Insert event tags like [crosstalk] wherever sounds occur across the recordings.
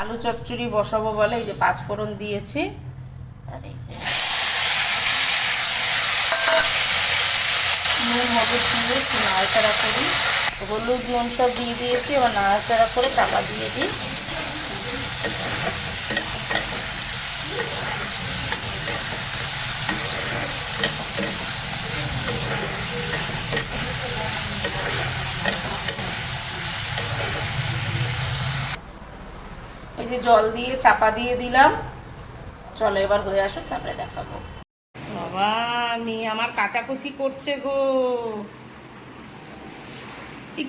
আলু চচ্চড়ি বসাবো বলে, এই যে পাঁচফোড়ন দিয়েছি। আর এই যে নুন, হলুদ দিয়ে একটু নাড়াচাড়া করি। হলুদ নুন দিয়ে দিয়েছি, এবার নাড়াচাড়া করে টাকা দিয়ে দিই। জল দিয়ে, চাপা দিয়ে দিলাম। চলো এবার হয়ে আসুক, তারপরে দেখাবো। বাবা, আমি আমার কাচাকুচি করছে গো।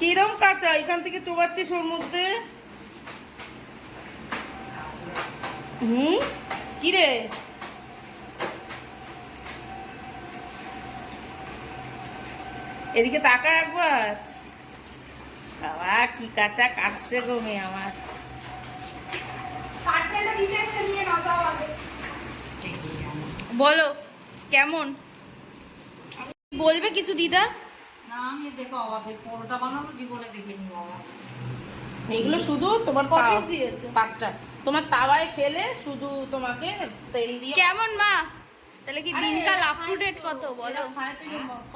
কিরম কাঁচা? এখান থেকে চোবাচ্ছিস ওর মধ্যে? হুম? কি রে? এদিকে তাকা একবার। বাবা, কি কাঁচা কাশছে গো মেয়ে আমার পার্সেলটা দিতে এসে নিয়ে নাও যাও আগে বলো কেমন? বলবে কিছু দিদা? না আমি দেখো অবাকে পরোটা বানানো জীবনে দেখিনি বাবা এগুলো শুধু তোমার? পাঁচটা। তোমার তাওয়ায় ফেলে শুধু তোমাকে তেল দিয়ে কেমন মা? তাহলে কি দিনকাল আপ টু ডেট কত? বলো।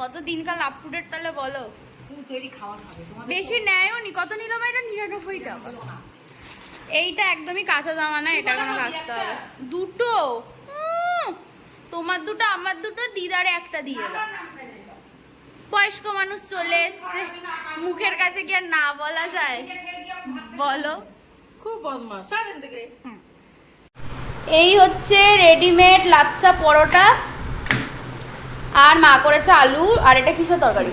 কত দিনকাল আপ টু ডেট তাহলে বলো। শুধু তৈরি খাবার খাবে বেশি নেয়ও নি কত নিলাম এটা নিরানব্বই টাকা এইটা একদমই কাঁচা জামা না এটা কোনো কাচতে হবে দুটো? তোমার দুটো আমার দুটো দিদার একটা দিয়ে দাও। বয়স্ক মানুষ চলে এসছে। মুখের কাছে কি আর না বলা যায়? বলো। খুব বদমাস থেকে এই হচ্ছে রেডিমেড লাচ্চা পরোটা। আর মা করেছে আলু আর এটা কিসের তরকারি?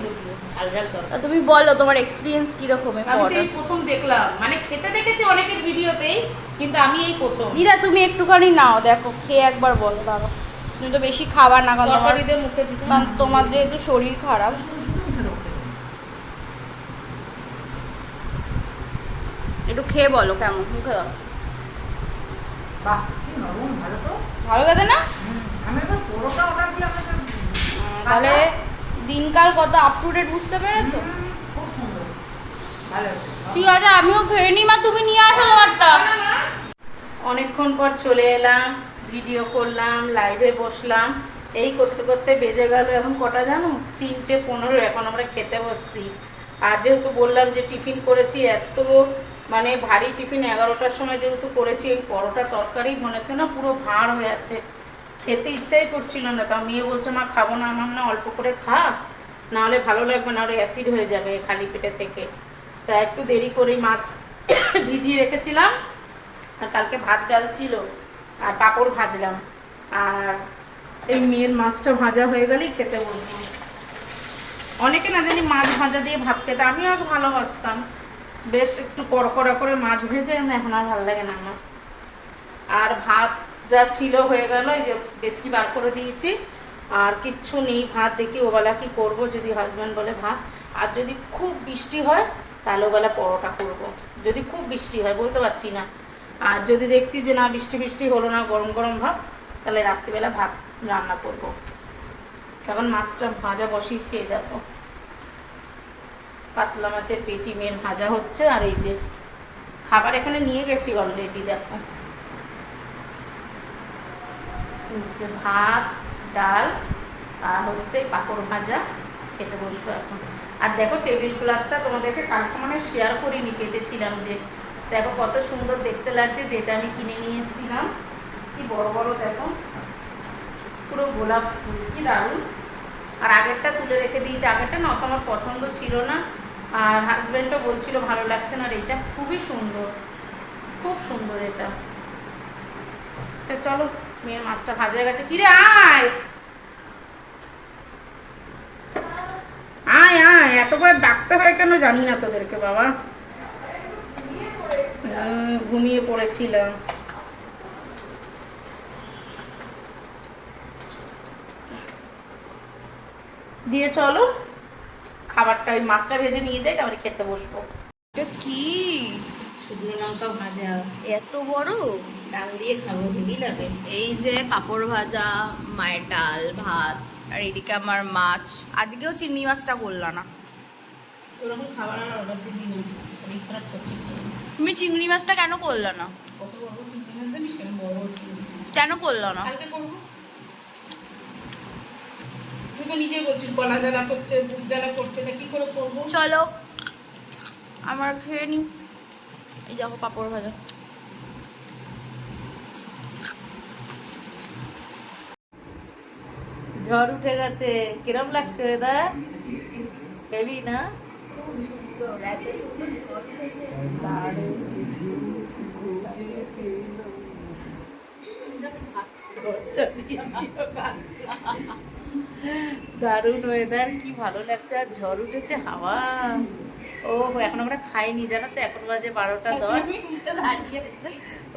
তরকারি তুমি বলো তোমার এক্সপিরিয়েন্স কীরকম আমি তো এই প্রথম দেখলাম। মানে খেতে দেখেছি অনেকের ভিডিওতেই কিন্তু আমি এই প্রথম। দিদা তুমি একটুখানি নাও দেখো খেয়ে একবার বলো দাঁড়ো তুমি তো বেশি খাবার না কারণ তোমার মুখে দিতে কারণ তোমার যেহেতু শরীর খারাপ। একটু খেয়ে বলো কেমন? মুখে দাও। বাহ কি নরম ভালো তো। ভালো লাগে না? আমি একবার পরোটা অর্ডার দিলাম তাহলে দিনকাল কত আপ টু ডেট বুঝতে পেরেছ। ঠিক আছে, আমিও খেয়ে নিই মা, তুমি নিয়ে আসো তোমারটা অনেকক্ষণ পর চলে এলাম ভিডিও করলাম লাইভে বসলাম। এই করতে করতে বেজে গেল এখন কটা জানো? তিনটে পনেরো, এখন আমরা খেতে বসছি। আর যেহেতু বললাম যে টিফিন করেছি, এত মানে ভারী টিফিন এগারোটার সময় যেহেতু করেছি, ওই পরোটা, তরকারি, মনে হচ্ছে না পুরো ভাঁড় হয়ে আছে। খেতে ইচ্ছাই করছিল না। তা মেয়ে বলছে, মা, খাব না, আমার না অল্প করে খা। নাহলে ভালো লাগবে না আরও অ্যাসিড হয়ে যাবে খালি পেটে থেকে। তা একটু দেরি করেই মাছ [coughs] ভিজিয়ে রেখেছিলাম। আর কালকে ভাত ডাল ছিল, আর পাঁপড় ভাজলাম। আর এই মেয়ের মাছটা ভাজা হয়ে গেলেই খেতে বলব অনেকে না জানি মাছ ভাজা দিয়ে ভাত খেতে, আমিও আগে ভালোবাসতাম। বেশ একটু কড়কড়া করে মাছ ভেজে এখন আর ভালো লাগে না আমার। আর ভাত যা ছিল হয়ে গেল, এই যে ডেচকি বার করে দিয়েছি। আর কিচ্ছু নেই, ভাত দেখি ওবেলা কি করব, যদি হাজব্যান্ড বলে ভাত। আর যদি খুব বৃষ্টি হয়, তাহলে ওবেলা পরোটা করব। যদি খুব বৃষ্টি হয়, বলতে পারছি না। আর যদি দেখছি যে না, বৃষ্টি বৃষ্টি হলো না, গরম গরম ভাত তাহলে রাত্রিবেলা ভাত রান্না করব। তখন মাছটা ভাজা বসিয়েছি, এই দেখো। পাতলা মাছের পেটি মেয়ের ভাজা হচ্ছে, আর এই যে খাবার এখানে নিয়ে গেছি অলরেডি দেখো। যে ভাত, ডাল আর হচ্ছে পাঁপড় ভাজা, খেতে বসবো এখন। আর দেখো টেবিল ক্লথটা তোমাদেরকে কালকে মানে শেয়ার করিনি পেতেছিলাম যে, দেখো কত সুন্দর দেখতে লাগছে যেটা আমি কিনে নিয়ে এসেছিলাম। কি বড় বড় দেখো। পুরো গোলাপ ফুল, কি দারুণ। আর আগেরটা তুলে রেখে দিয়েছি, আগেরটা না অত আমার পছন্দ ছিল না। আর হাজব্যান্ডও বলছিল ভালো লাগছে না, আর এটা খুবই সুন্দর, খুব সুন্দর এটা। তা চলো। মেয়ের মাছটা ভাজা গেছে। কিরে, আয়! আয় আয়! এত করে ডাকতে হয় কেন জানি না তোদেরকে, বাবা। ঘুমিয়ে পড়েছিলাম। দিয়ে চলো, খাবারটা ওই মাছটা ভেজে নিয়ে যাই, তারপরে খেতে বসবো। এটা কি? শুকনো লঙ্কা ভাজা। এত বড়? ডাল দিয়ে খাব হেভি লাগে এই যে পাপড় ভাজা মায়ের ডাল ভাত আর এইদিকে আমার মাছ। আজকেও চিংড়ি মাছটা করলাম না। ওরকম খাবার আর অর্ডার দিবি না শরীর খারাপ করছে তুমি চিংড়ি মাছটা কেন করলে না? কত বড় চিংড়ি মাছ জানিস কেন? বড় বড় কেন করল না? কালকে করব। তুই তো নিজে বলছিস গলা জ্বালা করছে বুক জ্বালা করছে তা কি করে করব? চলো আমার খেয়ে নি। এই দেখো পাপড় ভাজা। ঝড় উঠে গেছে। কিরম লাগছে ওয়েদার হেভি না? দারুণ ওয়েদার কি ভালো লাগছে। আর ঝড় উঠেছে হাওয়া। ও এখন আমরা খাইনি জানো তো? এখন বাজে বারোটা দশ।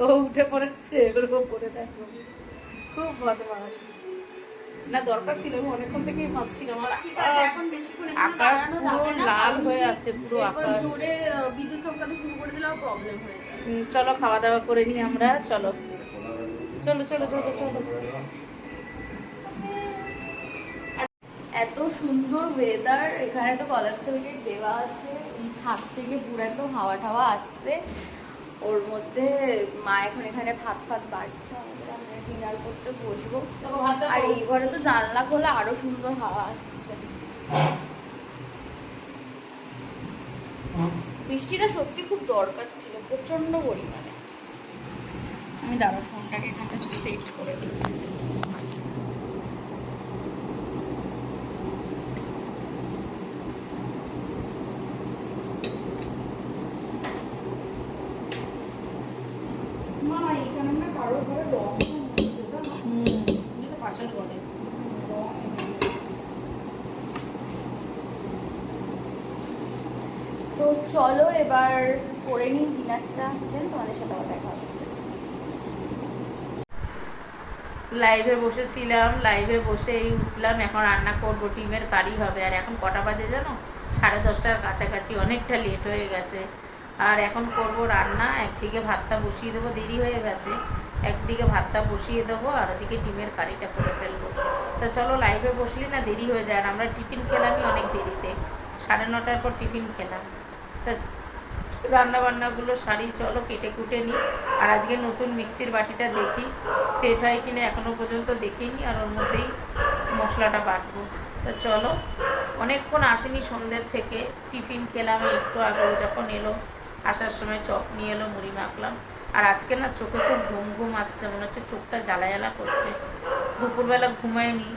ও উঠে পড়েছে এগুলো পরে দেখো। খুব বদমাস না দরকার ছিল আমি অনেকক্ষণ থেকেই ভাবছিলাম। আকাশ- এখন আকাশ পুরো লাল হয়ে আছে পুরো আকাশ। জোরে বিদ্যুৎ চমকাতে শুরু করে দিলেও প্রবলেম হয়ে যায় চলো খাওয়া দাওয়া করে নিই আমরা চলো। চলো চলো চলো চলো। এত সুন্দর ওয়েদার এখানে তো কলাপসে উইকেট দেওয়া আছে ছাদ থেকে পুরো একদম হাওয়া টাওয়া আসছে। ওর মধ্যে মা এখন এখানে ভাত ফাত বাড়ছে। আমাদের ডিনার করতে বসবো। আর এই ঘরে তো জানলা খোলা আরও সুন্দর হাওয়া আসছে। বৃষ্টিটা সত্যি খুব দরকার ছিল প্রচণ্ড পরিমাণে। আমি দাদা ফোনটাকে এখানে সেট করে দিই। মা এখানে না কারও ঘরে রং হুম পাশের ঘরে তো চলো এবার করে নিই ডিনারটা। দেন তোমাদের সাথে আবার দেখা হচ্ছে। লাইভে বসেছিলাম লাইভে বসে এই উঠলাম। এখন রান্না করব, ডিমের কারি হবে। আর এখন কটা বাজে জানো? সাড়ে দশটার কাছাকাছি, অনেকটা লেট হয়ে গেছে। আর এখন করব রান্না। একদিকে ভাতটা বসিয়ে দেবো, দেরি হয়ে গেছে। একদিকে ভাতটা বসিয়ে দেবো, আর ওদিকে ডিমের কারিটা করে ফেলব। তা চলো লাইভে বসলি না, দেরি হয়ে যায়। আর আমরা টিফিন খেলামই অনেক দেরিতে। সাড়ে নটার পর টিফিন খেলাম। তা রান্না বান্নাগুলো সারি, চলো কেটে কুটে নিই। আর আজকে নতুন মিক্সির বাটিটা দেখি। সেট হয় কিনা এখনও পর্যন্ত দেখিনি, আর ওর মধ্যেই মশলাটা বাটবো। তা চলো, অনেকক্ষণ আসেনি সন্ধ্যের থেকে। টিফিন খেলাম একটু আগে যখন এলো, আসার সময় চপ নিয়ে এলো, মুড়ি মাখলাম। আর আজকে না চোখে খুব ঘুম ঘুম আসছে, মনে হচ্ছে চোখটা জ্বালা জ্বালা করছে। দুপুরবেলা ঘুমায়নি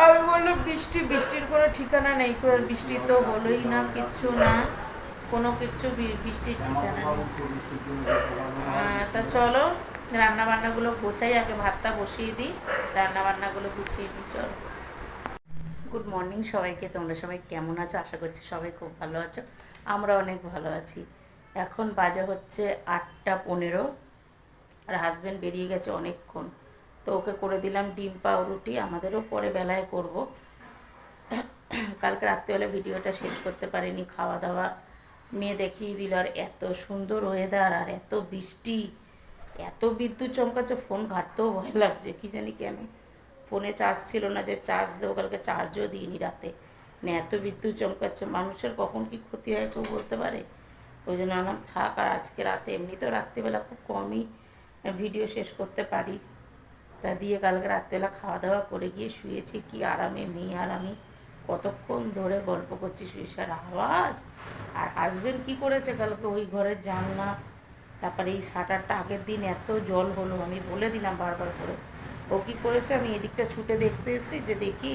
আমি বললাম বৃষ্টি, বৃষ্টির কোনো ঠিকানা নেই বৃষ্টি তো হলোই না কিচ্ছু না, কোনো কিচ্ছু বৃষ্টির ঠিকানা নেই। তা চলো রান্না বান্নাগুলো গোছাই, আগে ভাতটা বসিয়ে দিই রান্না বান্নাগুলো গুছিয়ে দিই চলো। গুড মর্নিং সবাইকে, তোমরা সবাই কেমন আছো? আশা করছি সবাই খুব ভালো আছো। আমরা অনেক ভালো আছি। এখন বাজে হচ্ছে আটটা পনেরো, আর হাজব্যান্ড বেরিয়ে গেছে অনেকক্ষণ। ওকে করে দিলাম ডিম, পাউরুটি। আমাদেরও পরে বেলায় করব। কালকে রাত্রেবেলা ভিডিওটা শেষ করতে পারিনি। খাওয়া দাওয়া মেয়ে দেখিয়ে দিল, আর এত সুন্দর ওয়েদার আর এত বৃষ্টি, এত বিদ্যুৎ চমকাচ্ছে। ফোন ঘাটতেও ভয় লাগছে, কি জানি কেন। ফোনে চার্জ ছিল না যে চার্জ দেবো, কালকে চার্জও দিইনি রাতে। না, এত বিদ্যুৎ চমকাচ্ছে, মানুষের কখন কি ক্ষতি হয় কেউ বলতে পারে? ওই জন্য আনাম থাক, আর আজকে রাতে, এমনিতেও রাত্রিবেলা খুব কমই ভিডিও শেষ করতে পারি। তা দিয়ে কালকে রাত্রেবেলা খাওয়া দাওয়া করে গিয়ে শুয়েছি। কি আরামে মেয়ে আর আমি কতক্ষণ ধরে গল্প করছি শুয়েছার আওয়াজ? আর হাজবেন্ড কি করেছে কালকে ওই ঘরের জানলা? তারপরে এই শাটারটা আগের দিন এত জল হলো, আমি বলে দিলাম বারবার করে। ও কি করেছে? আমি এদিকটা ছুটে দেখতে এসেছি, যে দেখি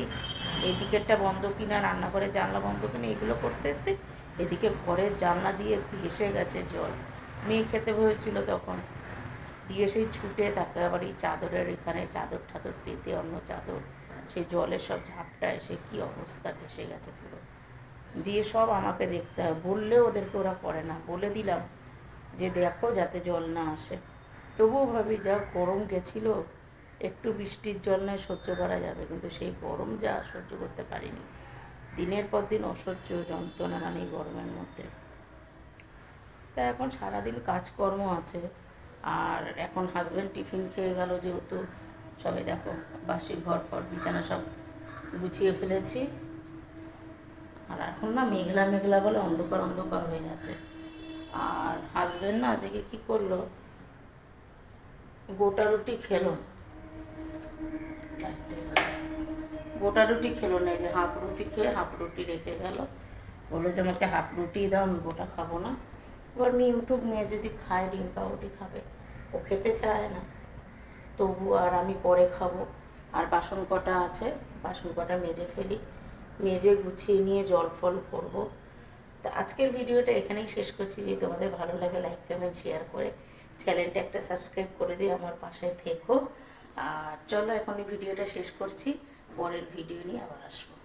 এই দিকেরটা বন্ধ কিনা, রান্নাঘরের জানলা বন্ধ কিনা, এগুলো করতে এসেছি। এদিকে ঘরের জানলা দিয়ে ভেসে গেছে জল। মেয়ে খেতে হয়েছিল তখন। দিয়ে সেই ছুটে তাকে আবার এই চাদরের এখানে চাদর ঠাদর পেতে অন্য চাদর, সেই জলের সব ঝাপটা এসে কি অবস্থা ভেসে গেছে পুরো। দিয়ে সব আমাকে দেখতে হয়, বললেও ওদেরকে ওরা করে না, বলে দিলাম যে দেখো যাতে জল না আসে। তবুও ভাবি যা গরম গেছিল, একটু বৃষ্টির জন্য সহ্য করা যাবে, কিন্তু সেই গরম যা সহ্য করতে পারিনি। দিনের পর দিন অসহ্য যন্ত্রণা মানে গরমের মধ্যে। তা এখন সারাদিন কাজকর্ম আছে আর এখন হাজব্যান্ড টিফিন খেয়ে গেল যেহেতু। সবে দেখো বাসি ঘর ফর, বিছানা সব গুছিয়ে ফেলেছি। আর এখন না মেঘলা মেঘলা বলে অন্ধকার অন্ধকার হয়ে গেছে। আর হাজবেন্ড না আজকে কি করল? গোটা রুটি খেলো। গোটা রুটি খেলো না যে হাফ রুটি খেয়ে হাফ রুটি রেখে গেল। বলল যে আমাকে হাফ রুটি দাও, আমি গোটা খাব না। এবার উঠুক মেয়ে যদি খায় ডিম পাউরুটি খাবে, ও খেতে চায় না। তবু আর আমি পরে খাব। আর বাসন কটা আছে, বাসন কটা মেজে ফেলি। মেজে গুছিয়ে নিয়ে জল ফল করব। তা আজকের ভিডিওটা এখানেই শেষ করছি। যদি তোমাদের ভালো লাগে, লাইক, কমেন্ট, শেয়ার করে চ্যানেলটা একটা সাবস্ক্রাইব করে দিয়ে আমার পাশে থেকো। আর চলো এখন ভিডিওটা শেষ করছি। পরের ভিডিও নিয়ে আবার আসব।